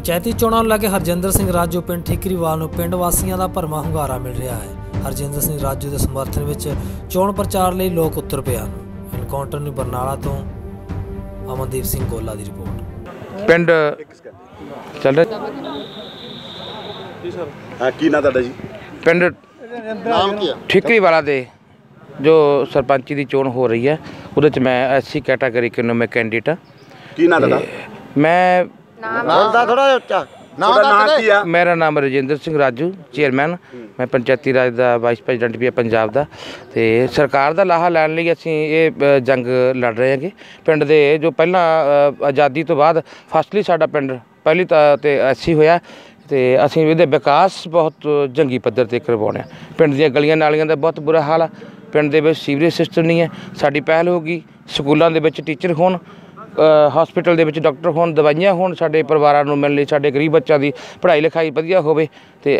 ਪੰਚਾਇਤੀ ਚੋਣਾਂ ਨੂੰ ਲੈ ਕੇ ਹਰਜਿੰਦਰ ਸਿੰਘ ਰਾਜੂ ਪਿੰਡ ਠੀਕਰੀਵਾਲ ਨੂੰ ਪਿੰਡ ਵਾਸੀਆਂ ਦਾ ਭਰਮਾ ਹੁੰਗਾਰਾ ਮਿਲ ਰਿਹਾ ਹੈ। ਹਰਜਿੰਦਰ ਸਿੰਘ ਰਾਜੂ ਦੇ ਸਮਰਥਨ ਵਿੱਚ ਚੋਣ ਪ੍ਰਚਾਰ ਲਈ ਲੋਕ ਉੱਤਰ ਪਏ ਹਨ। ਐਨਕਾਊਂਟਰ ਨੂੰ ਬਰਨਾਲਾ ਤੋਂ ਅਮਨਦੀਪ ਸਿੰਘ ਗੋਲਾ ਦੀ ਰਿਪੋਰਟ। ਪਿੰਡ ਚੱਲ ਰਿਹਾ। ਹਾਂ ਕੀ ਨਾਂ ਤੁਹਾਡਾ ਜੀ? ਪਿੰਡ ਨਾਮ ਕੀ ਆ? ਠਿਕਰੀ ਵਾਲਾ ਦੇ ਜੋ ਸਰਪੰਚੀ ਦੀ ਚੋਣ ਹੋ ਰਹੀ ਹੈ ਉਹਦੇ ਚ ਮੈਂ ਐਸਸੀ ਕੈਟਾਗਰੀ ਕਿਨੂੰ ਮੈਂ ਕੈਂਡੀਡੇਟ ਹਾਂ। ਕੀ ਨਾਂ ਤੁਹਾਡਾ? ਮੈਂ ਨਾਮ ਦਾ ਥੋੜਾ ਉੱਚਾ। ਨਾਮ ਨਾਂ ਕੀ ਆ? ਮੇਰਾ ਨਾਮ ਰਜਿੰਦਰ ਸਿੰਘ ਰਾਜੂ ਚੇਅਰਮੈਨ ਮੈਂ ਪੰਚਾਇਤੀ ਰਾਜ ਦਾ ਵਾਈਸ ਪ੍ਰੈਜ਼ੀਡੈਂਟ ਵੀ ਹਾਂ ਪੰਜਾਬ ਦਾ। ਤੇ ਸਰਕਾਰ ਦਾ ਲਾਹਾ ਲੈਣ ਲਈ ਅਸੀਂ ਇਹ ਜੰਗ ਲੜ ਰਹੇ ਹਾਂਗੇ। ਪਿੰਡ ਦੇ ਜੋ ਪਹਿਲਾਂ ਆਜ਼ਾਦੀ ਤੋਂ ਬਾਅਦ ਫਸਟਲੀ ਸਾਡਾ ਪਿੰਡ ਪਹਿਲੀ ਤਾਂ ਤੇ ਐਸੀ ਹੋਇਆ। ਤੇ ਅਸੀਂ ਇਹਦੇ ਵਿਕਾਸ ਬਹੁਤ ਜੰਗੀ ਪੱਧਰ ਤੇ ਕਰਵਾਉਣੇ ਆ। ਪਿੰਡ ਦੀਆਂ ਗਲੀਆਂ ਨਾਲੀਆਂ ਦਾ ਬਹੁਤ ਬੁਰਾ ਹਾਲ ਆ। ਪਿੰਡ ਦੇ ਵਿੱਚ ਸੀਵਰੇਜ ਸਿਸਟਮ ਨਹੀਂ ਹੈ। ਸਾਡੀ ਪਹਿਲ ਹੋਗੀ ਸਕੂਲਾਂ ਦੇ ਵਿੱਚ ਟੀਚਰ ਹੋਣ। ਹਸਪੀਟਲ ਦੇ ਵਿੱਚ ਡਾਕਟਰ ਹੋਣ ਦਵਾਈਆਂ ਹੋਣ ਸਾਡੇ ਪਰਿਵਾਰਾਂ ਨੂੰ ਮਿਲਣ ਲਈ ਸਾਡੇ ਗਰੀਬ ਬੱਚਿਆਂ ਦੀ ਪੜ੍ਹਾਈ ਲਿਖਾਈ ਵਧੀਆ ਹੋਵੇ ਤੇ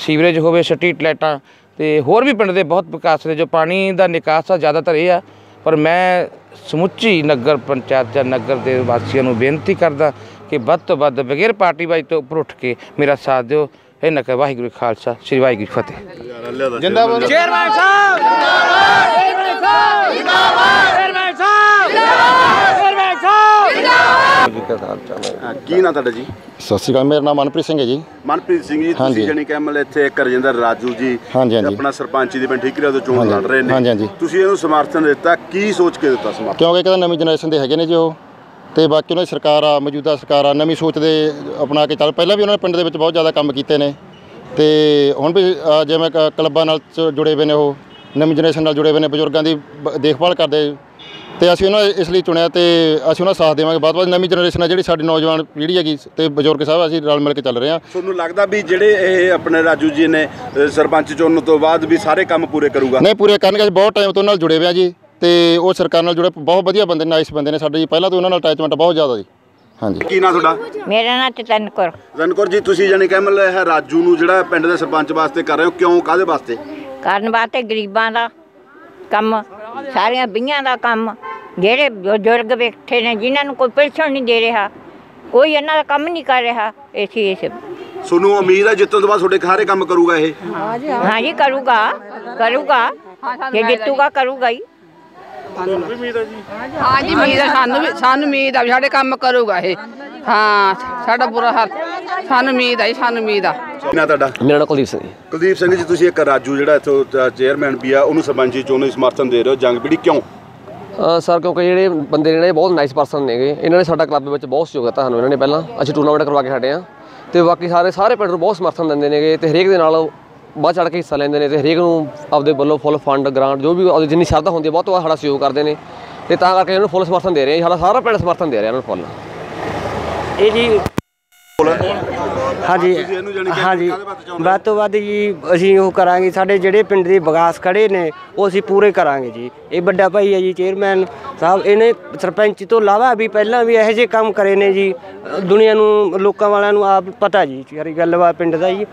ਸੀਵਰੇਜ ਹੋਵੇ ਸਟਰੀਟ ਲਾਈਟਾਂ ਤੇ ਹੋਰ ਵੀ ਪਿੰਡ ਦੇ ਬਹੁਤ ਵਿਕਾਸ ਦੇ ਜੋ ਪਾਣੀ ਦਾ ਨਿਕਾਸ ਆ ਜ਼ਿਆਦਾਤਰ ਇਹ ਆ। ਪਰ ਮੈਂ ਸਮੁੱਚੀ ਨਗਰ ਪੰਚਾਇਤ ਜਾਂ ਨਗਰ ਦੇ ਵਾਸੀਆਂ ਨੂੰ ਬੇਨਤੀ ਕਰਦਾ ਕਿ ਵੱਧ ਤੋਂ ਵੱਧ ਬਗੈਰ ਪਾਰਟੀ ਵਾਈ ਤੋਂ ਉੱਪਰ ਉੱਠ ਕੇ ਮੇਰਾ ਸਾਥ ਦਿਓ। ਇਹ ਨਕਰ ਵਾਹਿਗੁਰੂ ਖਾਲਸਾ ਸ੍ਰੀ ਵਾਹਿਗੁਰੂ ਜੀ ਕੀ ਫਤਿਹ। ਜਿੰਦਾਬਾਦ। ਚੇਅਰਮੈਨ ਸਾਹਿਬ! ਹਾਂ, ਕੀ ਨਾਂ ਤੁਹਾਡਾ ਜੀ? ਸਤਿ ਸ਼੍ਰੀ ਅਕਾਲ ਮੇਰਾ ਨਾਮ ਮਨਪ੍ਰੀਤ ਸਿੰਘ ਹੈ ਜੀ। ਮਨਪ੍ਰੀਤ ਸਿੰਘ ਜੀ ਹਾਂਜੀ। ਤੁਸੀਂ ਜਣੀ ਕੈਮਲ ਇੱਥੇ ਕਰਜਿੰਦਰ ਰਾਜੂ ਜੀ ਹਾਂਜੀ, ਹਾਂਜੀ। ਆਪਣਾ ਸਰਪੰਚੀ ਦੇ ਪਿੰਡ ਠੀਕਰੀਆ ਤੋਂ ਚੋਣ ਹਾਂਜੀ, ਲੜ ਰਹੇ ਨੇ। ਹਾਂਜੀ, ਹਾਂਜੀ। ਤੁਸੀਂ ਇਹਨੂੰ ਸਮਰਥਨ ਦਿੱਤਾ ਕੀ ਸੋਚ ਕੇ ਦਿੱਤਾ ਸਮਰਥਨ? ਕਿਉਂਕਿ ਕਹਿੰਦਾ ਨਵੀਂ ਜਨਰੇਸ਼ਨ ਦੇ ਹੈਗੇ ਨੇ ਜੀ ਉਹ ਤੇ ਬਾਕੀ ਉਹਨਾਂ ਦੀ ਸਰਕਾਰ ਆ ਮੌਜੂਦਾ ਸਰਕਾਰ ਆ ਨਵੀਂ ਸੋਚ ਦੇ ਅਪਣਾ ਕੇ ਚੱਲ ਪਹਿਲਾਂ ਵੀ ਉਹਨਾਂ ਨੇ ਪਿੰਡ ਦੇ ਵਿੱਚ ਬਹੁਤ ਜ਼ਿਆਦਾ ਕੰਮ ਕੀਤੇ ਨੇ। ਤੇ ਹੁਣ ਵੀ ਅ, ਜਿਵੇਂ ਕ- ਕਲੱਬਾਂ ਨਾਲ ਚ ਜੁੜੇ ਹੋਏ ਨੇ ਉਹ ਨਵੀਂ ਜਨਰੇਸ਼ਨ ਨਾਲ ਜੁੜੇ ਹੋਏ ਨੇ ਬਜ਼ੁਰਗਾਂ ਦੀ ਬ- ਦੇਖਭਾਲ ਕਰਦੇ ਤੇ ਅਸੀਂ ਉਹਨਾਂ ਇਸ ਲਈ ਚੁਣਿਆ ਤੇ ਅਸੀਂ ਉਹਨਾਂ ਦਾ ਸਾਥ ਦੇਵਾਂਗੇ। ਬਾਅਦ ਬਾਅਦ ਨਵੀਂ ਜਨਰੇਸ਼ਨ ਆ ਜਿਹੜੀ ਸਾਡੀ ਨੌਜਵਾਨ ਪੀੜ੍ਹੀ ਹੈਗੀ ਤੇ ਬਜ਼ੁਰਗ ਸਾਹਿਬ ਅਸੀਂ ਰਲ ਮਿਲ ਕੇ ਚੱਲ ਰਹੇ ਹਾਂ। ਤੁਹਾਨੂੰ ਲੱਗਦਾ ਵੀ ਜਿਹੜੇ ਇਹ ਆਪਣੇ ਰਾਜੂ ਜੀ ਨੇ ਸਰਪੰਚ ਚੁਣਨ ਤੋਂ ਬਾਅਦ ਵੀ ਸਾਰੇ ਕੰਮ ਪੂਰੇ ਕਰੂਗਾ? ਨਹੀਂ ਪੂਰੇ ਕਰਨਗੇ ਅਸੀਂ ਬਹੁਤ ਟਾਈਮ ਤੋਂ ਉਹਨਾਂ ਨਾਲ ਜੁੜੇ ਹੋਏ ਹਾਂ ਜੀ ਤੇ ਉਹ ਸਰਕਾਰ ਨਾਲ ਜੁੜੇ ਬਹੁਤ ਵਧੀਆ ਬੰਦੇ ਨਾਈਸ ਬੰਦੇ ਨੇ ਸਾਡੇ ਜੀ। ਪਹਿਲਾਂ ਤੋਂ ਉਹਨਾਂ ਨਾਲ ਅਟੈਚਮੈਂਟ ਬਹੁਤ ਜ਼ਿਆਦਾ ਜੀ ਹਾਂਜੀ। ਕੀ ਨਾਂ ਤੁਹਾਡਾ? ਮੇਰਾ ਨਾਂ ਚਤਨ ਕੌਰ। ਰਣਕੌਰ ਜੀ ਤੁਸੀਂ ਜਣੀ ਕੈਮਲ ਇਹ ਰਾਜੂ ਨੂੰ ਜਿਹੜਾ ਪਿੰਡ ਦੇ ਸਰਪੰਚ ਵਾਸਤੇ ਕਰ ਰਹੇ ਹੋ ਕਿਉਂ ਕਾਦੇ ਵਾਸਤੇ? ਕਰਨ ਵਾਸਤੇ ਗਰੀਬਾਂ ਦਾ ਕੰਮ ਸਾਰੀਆਂ ਬੀਆਂ ਦਾ ਕੰਮ ਜਿਹੜੇ ਬਜ਼ੁਰਗ ਬੈਠੇ ਨੇ ਜਿਨ੍ਹਾਂ ਨੂੰ ਕੋਈ ਪੈਨਸ਼ਨ ਨਹੀਂ ਦੇ ਰਿਹਾ ਕੋਈ ਇਹਨਾਂ ਦਾ ਕੰਮ ਨਹੀਂ ਕਰ ਰਿਹਾ ਇਸੇ ਇਸ। ਤੁਹਾਨੂੰ ਉਮੀਦ ਹੈ ਜਿੱਤਣ ਤੋਂ ਬਾਅਦ ਤੁਹਾਡੇ ਸਾਰੇ ਕੰਮ ਕਰੂਗਾ ਇਹ? ਹਾਂਜੀ ਕਰੂਗਾ ਕਰੂਗਾ ਜੇ ਜਿੱਤੂਗਾ ਕਰੂਗਾ ਹੀ। ਹਾਂਜੀ ਉਮੀਦ ਆ ਸਾਨੂੰ ਵੀ ਸਾਨੂੰ ਉਮੀਦ ਆ ਵੀ ਸਾਡੇ ਕੰਮ ਕਰੂਗਾ ਇਹ। ਹਾਂ ਸਾਡਾ ਬੁਰਾ ਹਾਲ। ਸਾਨੂੰ ਉਮੀਦ ਆ ਜੀ ਸਾਨੂੰ ਉਮੀਦ ਆ। ਕੀ ਨਾਂ ਤੁਹਾਡਾ? ਮੇਰਾ ਨਾਮ ਕੁਲਦੀਪ ਸਿੰਘ ਜੀ। ਕੁਲਦੀਪ ਸਿੰਘ ਜੀ ਤੁਸੀਂ ਇੱਕ ਰਾਜੂ ਜਿਹੜਾ ਇੱਥੋਂ ਚੇਅਰਮੈਨ ਵੀ ਆ ਉਹਨੂੰ ਸਰਪੰਚੀ ਚੋਣ ਨੂੰ ਸਮਰਥਨ ਦੇ ਰਹੇ ਹੋ ਜੰਗ ਪੀੜੀ ਕਿਉਂ? ਸਰ ਕਿਉਂਕਿ ਜਿਹੜੇ ਬੰਦੇ ਨੇ ਇਹ ਬਹੁਤ ਨਾਈਸ ਪਰਸਨ ਨੇਗੇ ਇਹਨਾਂ ਨੇ ਸਾਡਾ ਕਲੱਬ ਵਿੱਚ ਬਹੁਤ ਸਹਿਯੋਗ ਦਿੱਤਾ ਸਾਨੂੰ ਇਹਨਾਂ ਨੇ ਪਹਿਲਾਂ। ਅਸੀਂ ਟੂਰਨਾਮੈਂਟ ਕਰਵਾ ਕੇ ਹਟੇ ਆ ਤੇ ਬਾਕੀ ਸਾਰੇ ਸਾਰੇ ਪਿੰਡ ਨੂੰ ਬਹੁਤ ਸਮਰਥਨ ਦਿੰਦੇ ਨੇਗੇ ਤੇ ਹਰੇਕ ਦੇ ਨਾਲ ਬਾਅਦ ਚੜ ਕੇ ਹਿੱਸਾ ਲੈਂਦੇ ਨੇ ਤੇ ਹਰੇਕ ਨੂੰ ਆਪਦੇ ਵੱਲੋਂ ਫੁੱਲ ਫੰਡ ਗ੍ਰਾਂਟ ਜੋ ਵੀ ਆਪਦੀ ਜਿੰਨੀ ਸ਼ਰਧਾ ਹੁੰਦੀ ਹੈ ਬਹੁਤ ਵੱਧ ਸਾਡਾ ਸਹਿਯੋਗ ਕਰਦੇ ਨੇ। ਤੇ ਤਾਂ ਕਰਕੇ ਇਹਨਾਂ ਨੂੰ ਫੁੱਲ ਸਮਰਥਨ ਦੇ ਰਹੇ ਆ ਸਾਡਾ ਸਾਰਾ ਪਿੰਡ ਸਮਰਥਨ ਦੇ ਰਿਹਾ ਇਹਨਾਂ ਨੂੰ ਫੁੱਲ ਇਹ ਜੀ ਹਾਂਜੀ ਤੁਸੀਂ ਇਹਨੂੰ ਜਾਣੀ ਕਿ ਹਾਂਜੀ। ਕਾਹਦੇ ਵਾਸਤੇ ਚਾਹੁੰਦੇ ਹੋ? ਵੱਧ ਤੋਂ ਵੱਧ ਜੀ ਅਸੀਂ ਉਹ ਕਰਾਂਗੇ ਸਾਡੇ ਜਿਹੜੇ ਪਿੰਡ ਦੇ ਵਿਕਾਸ ਖੜੇ ਨੇ ਉਹ ਅਸੀਂ ਪੂਰੇ ਕਰਾਂਗੇ ਜੀ। ਇਹ ਵੱਡਾ ਭਾਈ ਹੈ ਜੀ ਚੇਅਰਮੈਨ ਸਾਹਿਬ ਇਹਨੇ ਸਰਪੰਚ ਤੋਂ ਇਲਾਵਾ ਵੀ ਪਹਿਲਾਂ ਵੀ ਇਹੋ ਜਿਹੇ ਕੰਮ ਕਰੇ ਨੇ ਜੀ। ਅ, ਦੁਨੀਆ ਨੂੰ ਲੋਕਾਂ ਵਾਲਿਆਂ ਨੂੰ ਆਪ ਪਤਾ ਜੀ ਸਾਰੀ ਗੱਲਬਾਤ ਪਿੰਡ ਦਾ ਜੀ।